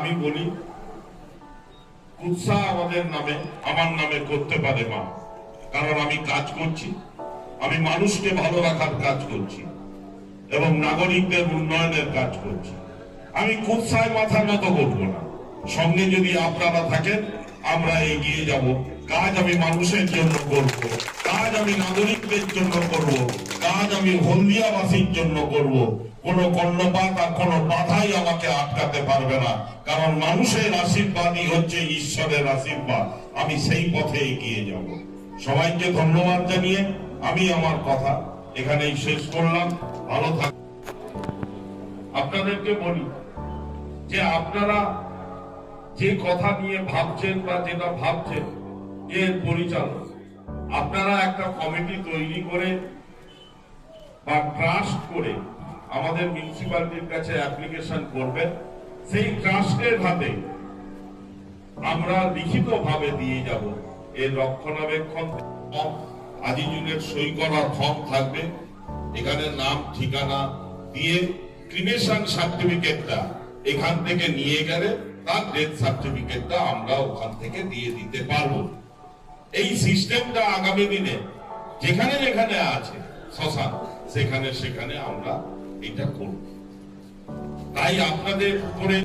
আমি বলি, উৎসাহ আমাদের নামে, আমার নামে করতে পারে মা। কারণ আমি কাজ করছি, আমি মানুষকে ভালো রাখার কাজ করছি এবং নাগরিকদের উন্নয়নের কাজ করছি। আমি কুৎসায় মাথার মতো করব না। সঙ্গে যদি আপনারা থাকেন আমরা এগিয়ে যাব। কাজ আমি মানুষের জন্য করব। কাজ আমি নাগরিকদের জন্য করব। কাজ আমি হলদিয়াবাসীর জন্য করব। কোন কর্ণপাত আর কোন বাধাই আমাকে আটকাতে পারবে না। কারণ মানুষের আশীর্বাদই হচ্ছে ঈশ্বরের আশীর্বাদ। আমি সেই পথে এগিয়ে যাব। সবাইকে ধন্যবাদ জানিয়ে আমি আমার কথা এখানেই শেষ করলাম। ভালো থাক আপনাদেরকে বলি যে আপনারা যে কথা নিয়ে ভাবছেন বা যেটা ভাবছেন, এর পরিচালক। আপনারা একটা কমিটি তৈরি করে বা ট্রাস্ট করে আমাদের মিউনিসিপালিটির কাছে অ্যাপ্লিকেশন করবেন। সেই ট্রাস্টের হাতে আমরা লিখিত ভাবে দিয়ে যাব। এর রক্ষণাবেক্ষণ আজিজুলের সই করা ফর্ম থাকবে। এখানে নাম, ঠিকানা দিয়ে ক্রিমেশন সার্টিফিকেটটা এখান থেকে নিয়ে গেলে তার ডেথ সার্টিফিকেটটা আমরা ওখান থেকে দিয়ে দিতে পারব। এই সিস্টেমটা আগামী দিনে যেখানে যেখানে আছে, শ্মশান, সেখানে সেখানে আমরা এটা করব। তাই আপনাদের উপরে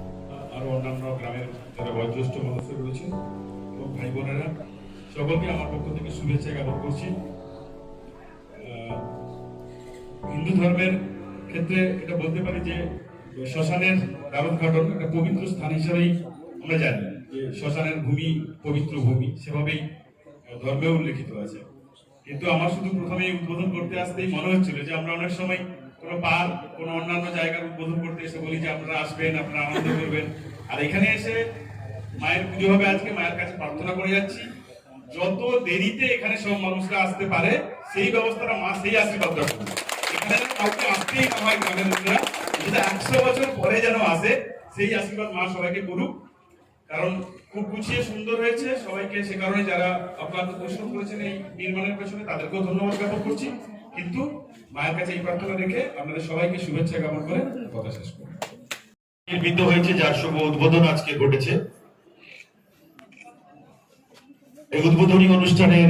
আরও অন্যান্য গ্রামের যারা বয়োজ্যেষ্ঠ মানুষ রয়েছে এবং ভাই বোনেরা, সকলকে আমার পক্ষ থেকে শুভেচ্ছা জ্ঞাপন করছি। হিন্দু ধর্মের ক্ষেত্রে এটা বলতে পারি যে শ্মশানের কারণ ঘটন একটা পবিত্র স্থান হিসাবেই আমরা জানি। যে শ্মশানের ভূমি পবিত্র ভূমি সেভাবেই আহ, ধর্মেও উল্লেখিত আছে। কিন্তু আমার শুধু প্রথমে উদ্বোধন করতে আসতেই মনে হচ্ছিল যে আমরা অনেক সময় কোনো পার্ক কোনো অন্যান্য জায়গার উদ্বোধন করতে এসে বলি যে আপনারা আসবেন আপনারা আনন্দ করবেন। আর এখানে এসে মায়ের পুজো হবে আজকে মায়ের কাছে প্রার্থনা করে যাচ্ছি। যত দেরিতে এখানে সব মানুষরা আসতে পারে সেই ব্যবস্থাটা মা সেই আশীর্বাদ এখানে কাউকে না হয় গ্রামের লোকেরা যেটা একশো বছর পরে যেন আসে, সেই আশীর্বাদ মা সবাইকে করুক। কারণ খুব গুছিয়ে সুন্দর হয়েছে সবাইকে সে কারণে যারা অক্লান্ত পরিশ্রম করেছেন এই নির্মাণের পেছনে, তাদেরকেও ধন্যবাদ জ্ঞাপন করছি। কিন্তু মায়ের কাছে এই প্রার্থনা রেখে আপনাদের সবাইকে শুভেচ্ছা জ্ঞাপন করে কথা শেষ করব। নির্মিত হয়েছে, যার শুভ উদ্বোধন আজকে ঘটেছে। এই উদ্বোধনী অনুষ্ঠানের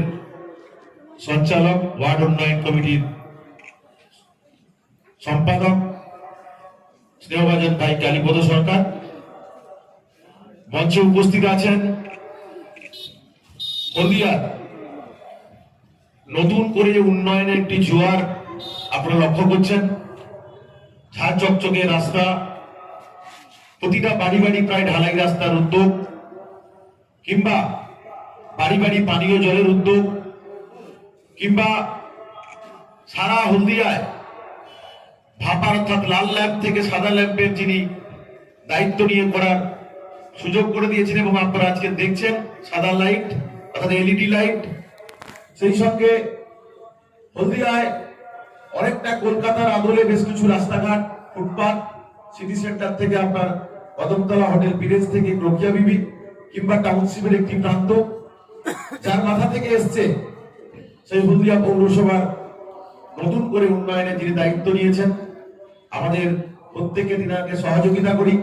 সঞ্চালক, ওয়ার্ড উন্নয়ন কমিটির সম্পাদক স্নেহভাজন ভাই কালীপদ সরকার। মঞ্চে উপস্থিত আছেন হলদিয়ার নতুন করে উন্নয়নের একটি জোয়ার আপনারা লক্ষ্য করছেন, ঝাড় চকচকে রাস্তা, প্রতিটা বাড়ি বাড়ি প্রায় ঢালাই রাস্তার উদ্যোগ, কিংবা বাড়ি বাড়ি পানীয় জলের উদ্যোগ, কিংবা সারা হলদিয়ায় ভাপা অর্থাৎ লাল ল্যাম্প থেকে সাদা ল্যাম্পের যিনি দায়িত্ব নিয়ে করার সুযোগ করে দিয়েছেন এবং আপনারা আজকে দেখছেন, সাদা লাইট অর্থাৎ এলইডি লাইট। সেই সঙ্গে হলদিয়ায় অনেকটা কলকাতার আদলে বেশ কিছু রাস্তাঘাট ফুটপাথ সিটি সেন্টার থেকে আপনার কদমতলা হোটেল বিরেজ থেকে রকিয়া বিবি কিংবা টাউনশিপের একটি প্রান্ত। যার মাথা থেকে এসছে সেই হলদিয়া পৌরসভার নতুন করে উন্নয়নে যিনি দায়িত্ব নিয়েছেন আমাদের প্রত্যেকে তিনাকে সহযোগিতা করি।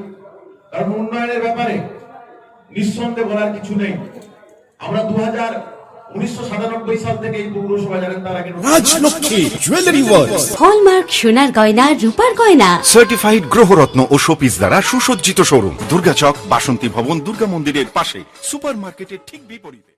কারণ উন্নয়নের ব্যাপারে নিঃসন্দেহে বলার কিছু নেই। আমরা দু হাজার উনিশশো সাতানব্বই সাল থেকে এই পৌরসভা জানেন তার আগে রাজলক্ষ্মী জুয়েলারি ওয়ার্ল্ড হলমার্ক সোনার গয়না রূপার গয়না। সার্টিফাইড গ্রহরত্ন ও শোপিস দ্বারা সুসজ্জিত শোরুম। দুর্গাচক বাসন্তী ভবন দুর্গা মন্দিরের পাশে সুপার মার্কেটের ঠিক বিপরীতে।